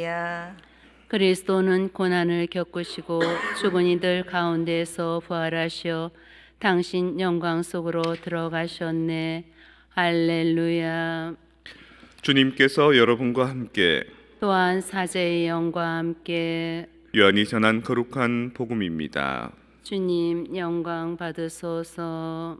야 그리스도는 고난을 겪으시고 죽은 이들 가운데서 부활하셔 당신 영광 속으로 들어가셨네. 할렐루야. 주님께서 여러분과 함께 또한 사제의 영과 함께 요한이 전한 거룩한 복음입니다. 주님 영광 받으소서.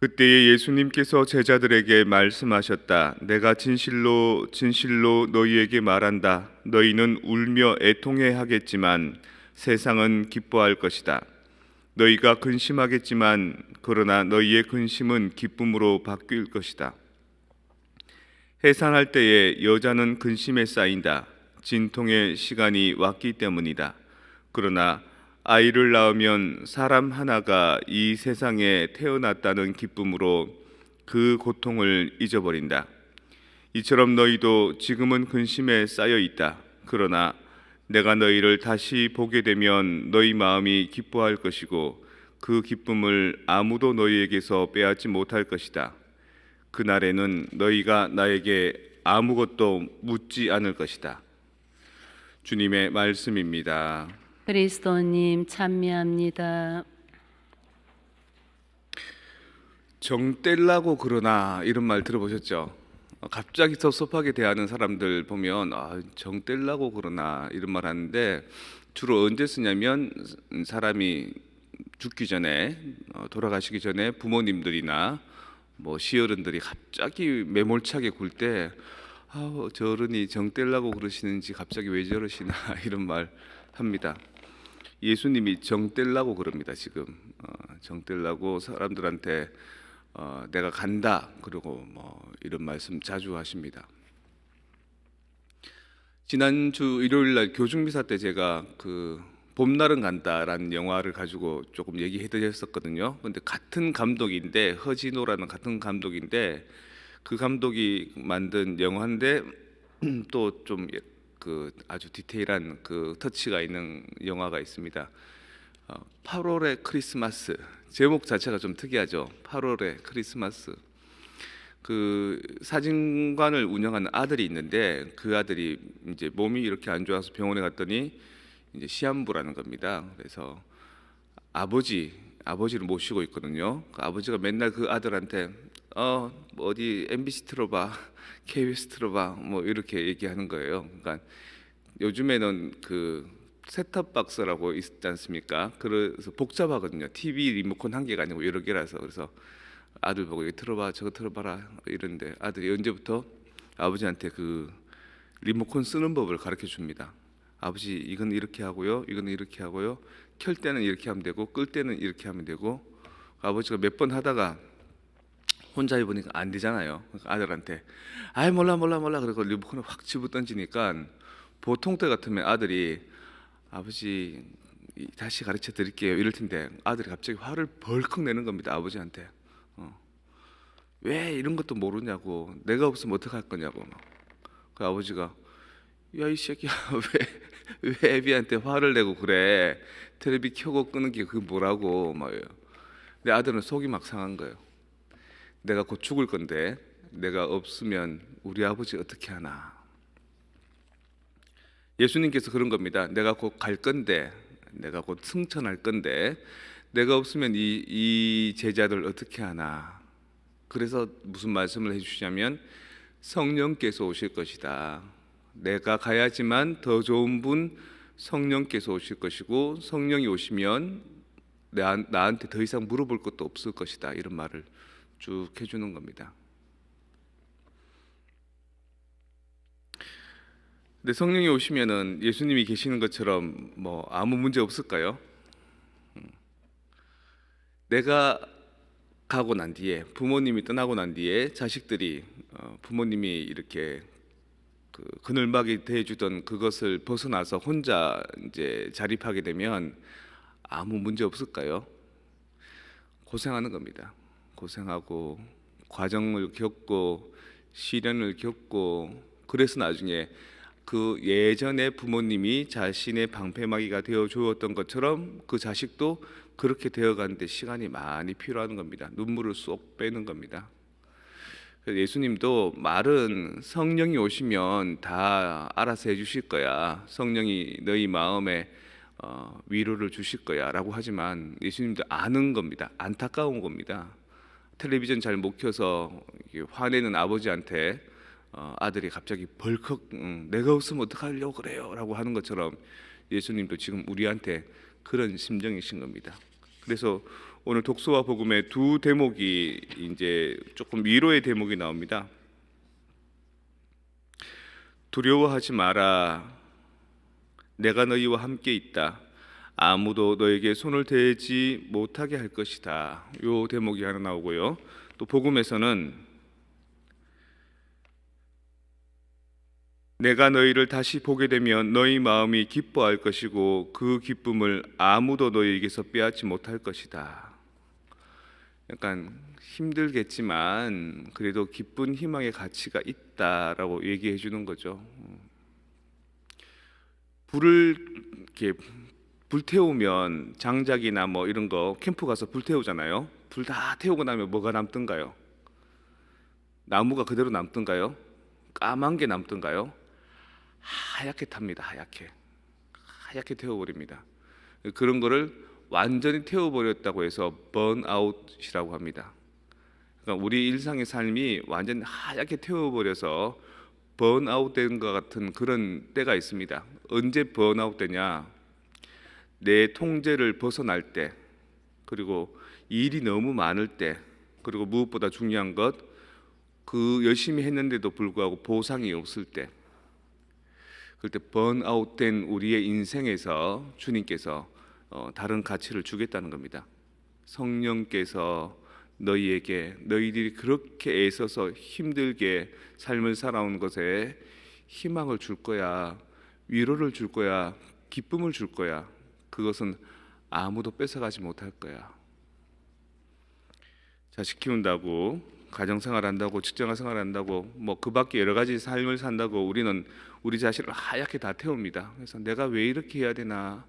그때에 예수님께서 제자들에게 말씀하셨다. 내가 진실로 진실로 너희에게 말한다. 너희는 울며 애통해 하겠지만 세상은 기뻐할 것이다. 너희가 근심하겠지만 그러나 너희의 근심은 기쁨으로 바뀔 것이다. 해산할 때에 여자는 근심에 쌓인다. 진통의 시간이 왔기 때문이다. 그러나 아이를 낳으면 사람 하나가 이 세상에 태어났다는 기쁨으로 그 고통을 잊어버린다. 이처럼 너희도 지금은 근심에 쌓여 있다. 그러나 내가 너희를 다시 보게 되면 너희 마음이 기뻐할 것이고 그 기쁨을 아무도 너희에게서 빼앗지 못할 것이다. 그날에는 너희가 나에게 아무것도 묻지 않을 것이다. 주님의 말씀입니다. 그리스도님 찬미합니다. 정 뗄라고 그러나 이런 말 들어보셨죠? 어, 갑자기 섭섭하게 대하는 사람들 보면 아, 정 뗄라고 그러나 이런 말 하는데 주로 언제 쓰냐면 사람이 죽기 전에 어, 돌아가시기 전에 부모님들이나 뭐 시어른들이 갑자기 매몰차게 굴때 아, 저 어른이 정 뗄라고 그러시는지 갑자기 왜 저러시나 이런 말 합니다. 예수님이 정 뗄라고 그럽니다 지금 어, 정 뗄라고 사람들한테 어, 내가 간다 그리고 뭐 이런 말씀 자주 하십니다. 지난주 일요일 날 교중미사 때 제가 그 봄날은 간다라는 영화를 가지고 조금 얘기해 드렸었거든요. 근데 같은 감독인데 허진호라는 같은 감독인데 그 감독이 만든 영화인데 또 좀 그 아주 디테일한 그 터치가 있는 영화가 있습니다. 어, 8월의 크리스마스 제목 자체가 좀 특이하죠. 8월의 크리스마스. 그 사진관을 운영하는 아들이 있는데 그 아들이 이제 몸이 이렇게 안 좋아서 병원에 갔더니 이제 시한부라는 겁니다. 그래서 아버지 아버지를 모시고 있거든요. 그 아버지가 맨날 그 아들한테 어뭐 어디 MBC 틀어봐, KBS 틀어봐, 뭐 이렇게 얘기하는 거예요. 그러니까 요즘에는 그 셋탑 박스라고 있지 않습니까? 그래서 복잡하거든요. TV 리모컨 한 개가 아니고 여러 개라서 그래서 아들 보고 이거 틀어봐, 저거 틀어봐라 이런데 아들이 언제부터 아버지한테 그 리모컨 쓰는 법을 가르쳐 줍니다. 아버지 이건 이렇게 하고요, 이건 이렇게 하고요. 켤 때는 이렇게 하면 되고 끌 때는 이렇게 하면 되고 아버지가 몇 번 하다가 혼자 해보니까 안 되잖아요. 그러니까 아들한테. 아이 몰라 몰라 몰라. 그러고 리모컨을 확 집어 던지니까 보통 때 같으면 아들이 아버지 이- 다시 가르쳐 드릴게요. 이럴 텐데 아들이 갑자기 화를 벌컥 내는 겁니다 아버지한테. 어. 왜 이런 것도 모르냐고. 내가 없으면 어떡할 거냐고. 막. 그 아버지가 야 이 새끼야. 왜, 왜 애비한테 화를 내고 그래? 텔레비 켜고 끄는 게 그게 뭐라고. 막요. 내 아들은 속이 막 상한 거예요 내가 곧 죽을 건데 내가 없으면 우리 아버지 어떻게 하나 예수님께서 그런 겁니다. 내가 곧 갈 건데, 내가 곧 승천할 건데, 내가 없으면 이, 이 제자들 어떻게 하나. 그래서 무슨 말씀을 해주시냐면 성령께서 오실 것이다. 내가 가야지만 더 좋은 분 성령께서 오실 것이고 성령이 오시면 나, 나한테 더 이상 물어볼 것도 없을 것이다. 이런 말을 쭉 해주는 겁니다. 근데 성령이 오시면은 예수님이 계시는 것처럼 뭐 아무 문제 없을까요? 음. 내가 가고 난 뒤에 부모님이 떠나고 난 뒤에 자식들이 어, 부모님이 이렇게 그 그늘막이 대해주던 그것을 벗어나서 혼자 이제 자립하게 되면 아무 문제 없을까요? 고생하는 겁니다. 고생하고 과정을 겪고 시련을 겪고 그래서 나중에 그 예전에 부모님이 자신의 방패막이가 되어 주었던 것처럼 그 자식도 그렇게 되어 가는데 시간이 많이 필요한 겁니다. 눈물을 쏙 빼는 겁니다. 예수님도 말은 성령이 오시면 다 알아서 해 주실 거야. 성령이 너희 마음에 어, 위로를 주실 거야라고 하지만 예수님도 아는 겁니다. 안타까운 겁니다. 텔레비전 잘 못 켜서 화내는 아버지한테 어, 아들이 갑자기 벌컥 음, 내가 없으면 어떡하려고 그래요라고 하는 것처럼 예수님도 지금 우리한테 그런 심정이신 겁니다. 그래서 오늘 독서와 복음의 두 대목이 이제 조금 위로의 대목이 나옵니다. 두려워하지 마라. 내가 너희와 함께 있다. 아무도 너에게 손을 대지 못하게 할 것이다. 요 대목이 하나 나오고요. 또 복음에서는 내가 너희를 다시 보게 되면 너희 마음이 기뻐할 것이고 그 기쁨을 아무도 너희에게서 빼앗지 못할 것이다. 약간 힘들겠지만 그래도 기쁜 희망의 가치가 있다라고 얘기해 주는 거죠. 불을 이렇게 불 태우면 장작이나 뭐 이런 거 캠프 가서 불 태우잖아요. 불 다 태우고 나면 뭐가 남던가요? 나무가 그대로 남던가요? 까만 게 남던가요? 하얗게 탑니다. 하얗게 하얗게 태워버립니다. 그런 거를 완전히 태워버렸다고 해서 번아웃이라고 합니다. 그러니까 우리 일상의 삶이 완전 하얗게 태워버려서 번아웃된 것 같은 그런 때가 있습니다. 언제 번아웃되냐? 내 통제를 벗어날 때, 그리고 일이 너무 많을 때, 그리고 무엇보다 중요한 것, 그 열심히 했는데도 불구하고 보상이 없을 때, 그때 번아웃된 우리의 인생에서 주님께서 어, 다른 가치를 주겠다는 겁니다. 성령께서 너희에게 너희들이 그렇게 애써서 힘들게 삶을 살아온 것에 희망을 줄 거야, 위로를 줄 거야, 기쁨을 줄 거야. 그것은 아무도 뺏어가지 못할 거야. 자식 키운다고 가정생활 한다고 직장생활 한다고 뭐 그 밖에 여러 가지 삶을 산다고 우리는 우리 자신을 하얗게 다 태웁니다. 그래서 내가 왜 이렇게 해야 되나?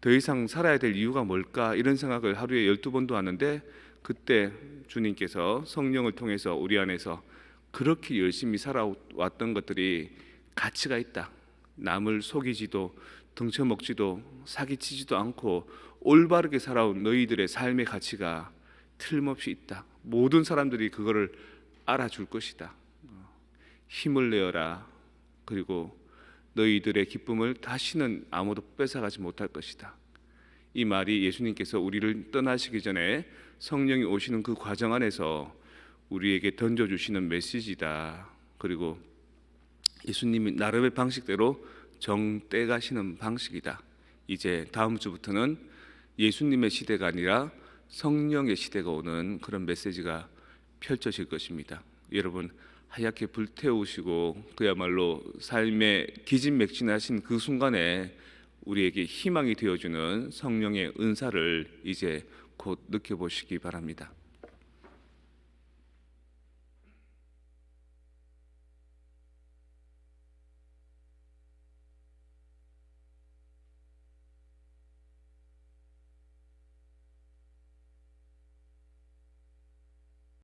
더 이상 살아야 될 이유가 뭘까? 이런 생각을 하루에 12번도 하는데 그때 주님께서 성령을 통해서 우리 안에서 그렇게 열심히 살아왔던 것들이 가치가 있다. 남을 속이지도 등쳐 먹지도 사기치지도 않고 올바르게 살아온 너희들의 삶의 가치가 틀림없이 있다. 모든 사람들이 그거를 알아줄 것이다. 어, 힘을 내어라. 그리고 너희들의 기쁨을 다시는 아무도 뺏어가지 못할 것이다. 이 말이 예수님께서 우리를 떠나시기 전에 성령이 오시는 그 과정 안에서 우리에게 던져주시는 메시지다. 그리고 예수님이 나름의 방식대로 정떼 가시는 방식이다. 이제 다음 주부터는 예수님의 시대가 아니라 성령의 시대가 오는 그런 메시지가 펼쳐질 것입니다. 여러분 하얗게 불태우시고 그야말로 삶의 기진맥진하신 그 순간에 우리에게 희망이 되어주는 성령의 은사를 이제 곧 느껴보시기 바랍니다.